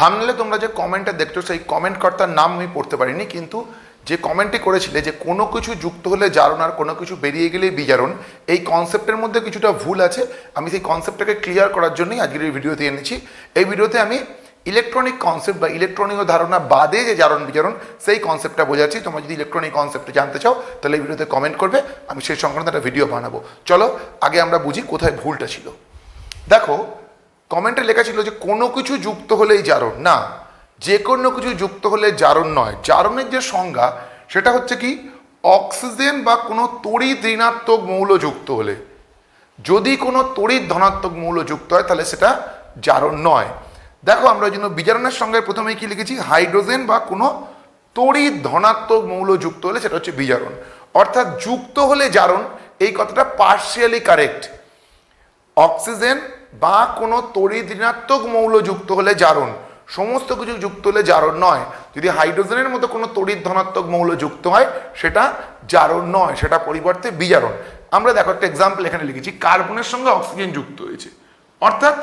থামলে তোমরা যে কমেন্টটা দেখছ, সেই কমেন্ট কর্তার নাম আমি পড়তে পারিনি, কিন্তু যে কমেন্টটি করেছিলে যে কোনো কিছু যুক্ত হলে জারণ আর কোনো কিছু বেরিয়ে গেলে বিজারণ, এই কনসেপ্টের মধ্যে কিছুটা ভুল আছে। আমি সেই কনসেপ্টটাকে ক্লিয়ার করার জন্যই আজকের এই ভিডিওতে এনেছি। এই ভিডিওতে আমি ইলেকট্রনিক কনসেপ্ট বা ইলেকট্রনিক ধারণা বাদে যে জারণ বিজারণ, সেই কনসেপ্টটা বোঝাচ্ছি। তোমরা যদি ইলেকট্রনিক কনসেপ্টে জানতে চাও, তাহলে এই ভিডিওতে কমেন্ট করবে। আমি সেই সংক্রান্ত একটা ভিডিও বানাবো। চলো, আগে আমরা বুঝি কোথায় ভুলটা ছিল। দেখো কমেন্টে লেখা ছিল যে কোনো কিছু যুক্ত হলেই জারণ। না, যে কোনো কিছু যুক্ত হলে জারণ নয়। জারণের যে সংজ্ঞা, সেটা হচ্ছে কি, অক্সিজেন বা কোনো তড়িৎ ঋণাত্মক মৌল যুক্ত হলে। যদি কোনো তড়িৎ ধনাত্মক মৌল যুক্ত হয়, তাহলে সেটা জারণ নয়। দেখো, আমরা জন্য বিজারণের সঙ্গে প্রথমেই কি লিখেছি? হাইড্রোজেন বা কোনো তড়িৎ ধনাত্মক মৌল যুক্ত হলে সেটা হচ্ছে বিজারণ। অর্থাৎ যুক্ত হলে জারণ, এই কথাটা পার্শিয়ালি কারেক্ট অক্সিজেন বা কোনো তড়িৎ ঋণাত্মক মৌল যুক্ত হলে জারণ। সমস্ত কিছু যুক্ত হলে জারণ নয়। যদি হাইড্রোজেনের মতো কোনো তড়িৎ ধনাত্মক মৌল যুক্ত হয়, সেটা জারণ নয়, সেটা পরিবর্তে বিজারণ। আমরা দেখো একটা এক্সাম্পল এখানে লিখেছি, কার্বনের সঙ্গে অক্সিজেন যুক্ত হয়েছে। অর্থাৎ,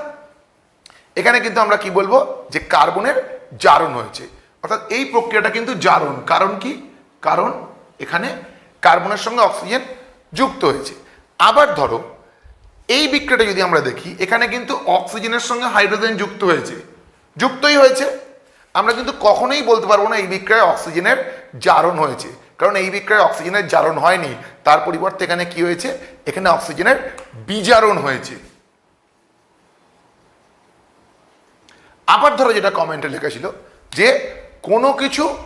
এখানে কিন্তু আমরা কি বলব? যে কার্বনের জারণ হয়েছে। অর্থাৎ এই প্রক্রিয়াটা কিন্তু জারণ। কারণ কি? কারণ এখানে কার্বনের সঙ্গে অক্সিজেন যুক্ত হয়েছে। আবার ধরো এই বিক্রিয়াটা যদি আমরা দেখি, এখানে কিন্তু অক্সিজেনের সঙ্গে হাইড্রোজেন যুক্ত হয়েছে। যুক্তই হয়েছে। আমরা কিন্তু কখনোই বলতে পারব না এই বিক্রিয়ায় অক্সিজেনের জারণ হয়েছে। কারণ এই বিক্রিয়ায় অক্সিজেনের জারণ হয়নি। তার পরিবর্তে এখানে কি হয়েছে? এখানে অক্সিজেনের বিজারণ হয়েছে। আবার ধরো যেটা কমেন্টে লেখা ছিল, যে কোনো কিছু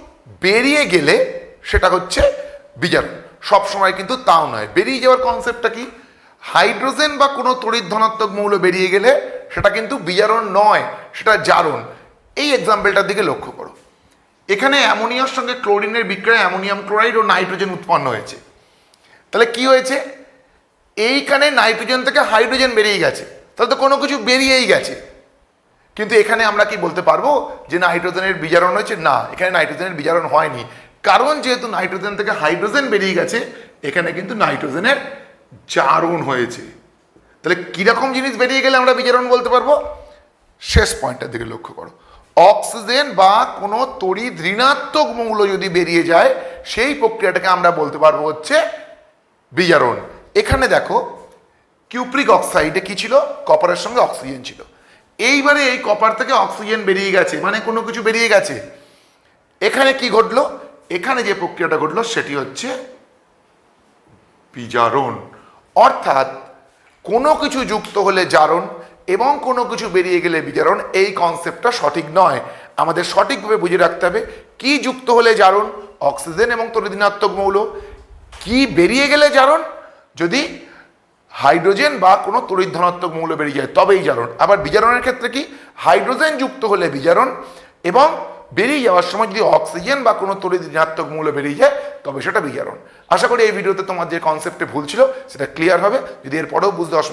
বেরিয়ে গেলে সেটা হচ্ছে বিজারণ। সবসময় কিন্তু তাও নয়। বেরিয়ে যাওয়ার কনসেপ্টটা কি? হাইড্রোজেন বা কোনো তড়িৎ ধনাত্মক মৌল বেরিয়ে গেলে সেটা কিন্তু বিজারণ নয়, সেটা জারণ। এই এক্সাম্পলটার দিকে লক্ষ্য করো। এখানে অ্যামোনিয়ার সঙ্গে ক্লোরিনের বিক্রয়ে, অ্যামোনিয়াম ক্লোরাইড ও নাইট্রোজেন উৎপন্ন হয়েছে। তাহলে কি হয়েছে? এইখানে নাইট্রোজেন থেকে হাইড্রোজেন বেরিয়ে গেছে। তাহলে তো কোনো কিছু বেরিয়েই গেছে। কিন্তু এখানে আমরা কি বলতে পারব যে নাইট্রোজেনের বিজারণ হয়েছে? না, এখানে নাইট্রোজেনের বিজারণ হয়নি। কারণ যেহেতু নাইট্রোজেন থেকে হাইড্রোজেন বেরিয়ে গেছে, এখানে কিন্তু নাইট্রোজেনের জারণ হয়েছে। তাহলে কীরকম জিনিস বেরিয়ে গেলে আমরা বিজারণ বলতে পারব? শেষ পয়েন্টের দিকে লক্ষ্য করো। অক্সিজেন বা কোনো তড়িৎ ঋণাত্মক মৌল যদি বেরিয়ে যায়, সেই প্রক্রিয়াটাকে আমরা বলতে পারব হচ্ছে বিজারণ। এখানে দেখো, কিউপ্রিক অক্সাইডে কি ছিল? কপারের সঙ্গে অক্সিজেন ছিল। এইবারে এই কপার থেকে অক্সিজেন বেরিয়ে গেছে মানে কোনো কিছু বেরিয়ে গেছে। এখানে কি ঘটলো? এখানে যে প্রক্রিয়াটা ঘটলো, সেটি হচ্ছে বিজারণ। অর্থাৎ কোনো কিছু যুক্ত হলে জারণ এবং কোনো কিছু বেরিয়ে গেলে বিজারণ, এই কনসেপ্টটা সঠিক নয়। আমাদের সঠিকভাবে বুঝে রাখতে হবে কি যুক্ত হলে জারণ, অক্সিজেন এবং তরিদিনাত্মক মৌল। কি বেরিয়ে গেলে জারণ? যদি হাইড্রোজেন বা কোনো তড়িৎ ধনাত্মক মৌল বেরিয়ে যায়, তবেই জারণ। আবার বিজারণের ক্ষেত্রে কি? হাইড্রোজেন যুক্ত হলে বিজারণ এবং বেরিয়ে যাওয়ার সময় যদি অক্সিজেন বা কোনো তড়িৎ ঋণাত্মক মূল্য বেরিয়ে যায়, তবে সেটা বিজারণ আশা করি এই ভিডিওতে তোমার যে কনসেপ্টে ভুল ছিল, সেটা ক্লিয়ার হবে। যদি এরপরেও বুঝতে অসুবিধা